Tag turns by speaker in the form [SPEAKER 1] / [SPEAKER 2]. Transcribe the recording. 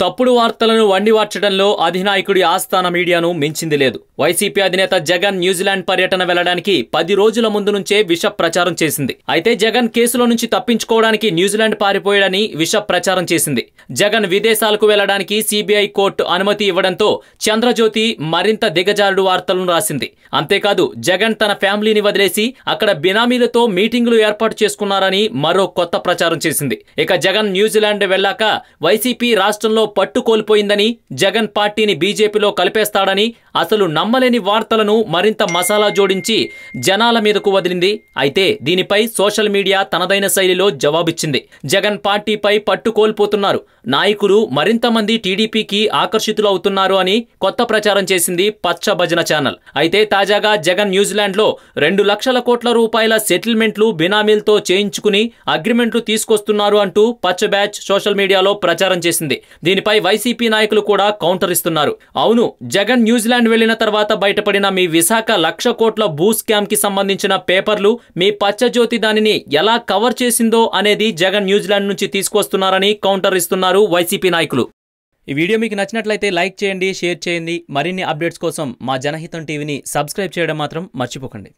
[SPEAKER 1] తప్పుడు వార్తలను వండివార్చడంలో అధినాయకుడి ఆస్థాన మీడియాను మించింది లేదు. వైసీపీ అధినేత జగన్ న్యూజిలాండ్ పర్యటన వెళ్ళడానికి పది రోజుల ముందు నుంచే విష ప్రచారం చేసింది. అయితే జగన్ కేసులో నుంచి తప్పించుకోవడానికి న్యూజిలాండ్ పారిపోయాడని విష ప్రచారం చేసింది. జగన్ విదేశాలకు వెళ్ళడానికి సిబిఐ కోర్టు అనుమతి ఇవ్వడంతో చంద్రజ్యోతి మరింత దిగజారుడు వార్తలను రాసింది. అంతేకాదు జగన్ తన ఫ్యామిలీని వదిలేసి అక్కడ బినామీలతో మీటింగులు ఏర్పాటు చేసుకున్నారని మరో కొత్త ప్రచారం చేసింది. ఇక జగన్ న్యూజిలాండ్ వెళ్ళాక వైసీపీ రాష్ట్రంలో పట్టు కోల్పోయిందని జగన్ పార్టీని బీజేపీలో కలిపేస్తాడని అసలు నమ్మలేని వార్తలను మరింత మసాలా జోడించి జనాల మీదకు వదిలింది. అయితే దీనిపై సోషల్ మీడియా తనదైన శైలిలో జవాబిచ్చింది. జగన్ పార్టీపై పట్టు కోల్పోతున్నారు నాయకులు మరింత మంది టీడీపీకి ఆకర్షితులవుతున్నారు అని కొత్త ప్రచారం చేసింది పచ్చ భజన ఛానల్. అయితే తాజాగా జగన్ న్యూజిలాండ్లో రెండు లక్షల కోట్ల రూపాయల సెటిల్మెంట్లు బినామీలతో చేయించుకుని అగ్రిమెంట్లు తీసుకొస్తున్నారు అంటూ పచ్చ బ్యాచ్ సోషల్ మీడియాలో ప్రచారం చేసింది. దీనిపై వైసీపీ నాయకులు కూడా కౌంటర్ ఇస్తున్నారు. అవును జగన్ న్యూజిలాండ్ వెళ్ళిన తర్వాత బయటపడిన మీ విశాఖ లక్ష కోట్ల భూ స్కామ్కి సంబంధించిన పేపర్లు మీ పచ్చజ్యోతి దానిని ఎలా కవర్ చేసిందో అనేది జగన్ న్యూజిలాండ్ నుంచి తీసుకొస్తున్నారని కౌంటర్ ఇస్తున్నారు వైసీపీ నాయకులు. ఈ వీడియో మీకు నచ్చినట్లయితే లైక్ చేయండి షేర్ చేయండి. మరిన్ని అప్డేట్స్ కోసం మా జనహితం టీవీని సబ్స్క్రైబ్ చేయడం మాత్రం మర్చిపోకండి.